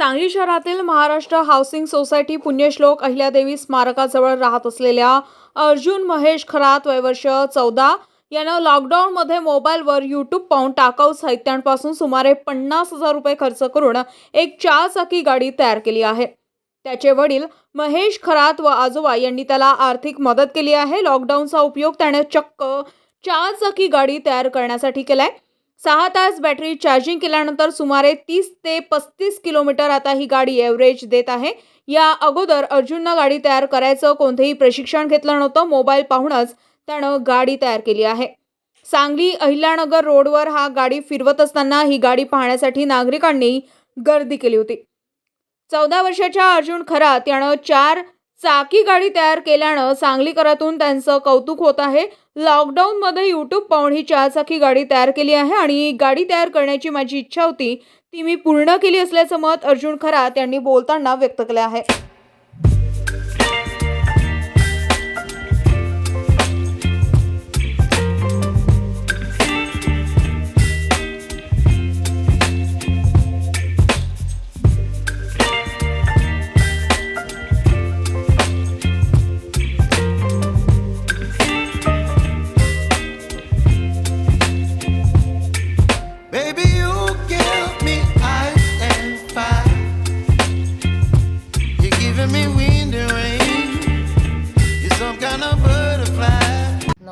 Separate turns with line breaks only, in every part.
सांगली शहरातील Maharashtra housing society Punyashlok Ahilyadevi स्मारकाजवळ राहत असलेल्या अर्जुन महेश खरात वयवर्ष चौदा यानं लॉकडाऊनमध्ये मोबाईलवर यूट्यूब पाहून टाकाऊ साहित्यांपासून सुमारे पन्नास हजार रुपये खर्च करून एक चारचाकी गाडी तयार केली आहे. त्याचे वडील महेश खरात व आजोबा यांनी त्याला आर्थिक मदत केली आहे. लॉकडाऊनचा उपयोग त्याने चक्क चारचाकी गाडी तयार करण्यासाठी केलाय. सहा तास बॅटरी चार्जिंग केल्यानंतर सुमारे तीस ते पस्तीस किलोमीटर आता ही गाडी एव्हरेज देत आहे. या अगोदर अर्जुननं गाडी तयार करायचं कोणतेही प्रशिक्षण घेतलं नव्हतं. मोबाईल पाहूनच त्यानं गाडी तयार केली आहे. सांगली अहिल्यानगर रोडवर हा गाडी फिरवत असताना ही गाडी पाहण्यासाठी नागरिकांनी गर्दी केली होती. चौदा वर्षाच्या अर्जुन खरात यानं चार चाकी गाडी तयार केल्यानं सांगलीकरातून त्यांचं कौतुक होत आहे. लॉकडाऊनमध्ये यूट्यूब पाहून ही चारचाकी गाडी तयार केली आहे आणि गाडी तयार करण्याची माझी इच्छा होती. ती मी पूर्ण केली असल्याचं मत अर्जुन खरात यांनी बोलताना व्यक्त केलं आहे.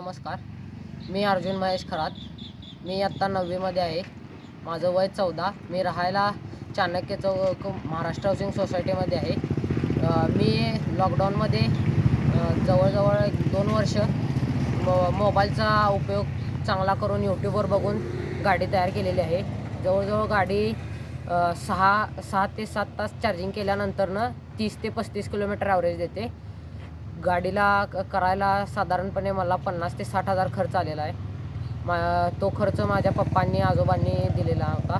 नमस्कार. मी अर्जुन महेश खरात. मी आत्ता नववीमध्ये आहे. माझं वय चौदा. मी राहायला चाणक्य चौक महाराष्ट्र हाऊसिंग सोसायटीमध्ये आहे. मी लॉकडाऊनमध्ये जवळजवळ एक दोन वर्ष मो मोबाईलचा उपयोग चांगला करून यूट्यूबवर बघून गाडी तयार केलेली आहे. जवळजवळ गाडी सहा सहा ते सात तास चार्जिंग केल्यानंतरनं तीस ते पस्तीस किलोमीटर ॲव्हरेज देते. गाडीला क- करायला साधारणपणे मला पन्नास ते साठ हजार खर्च आलेला आहे. मा तो खर्च माझ्या पप्पांनी आजोबांनी दिलेला होता.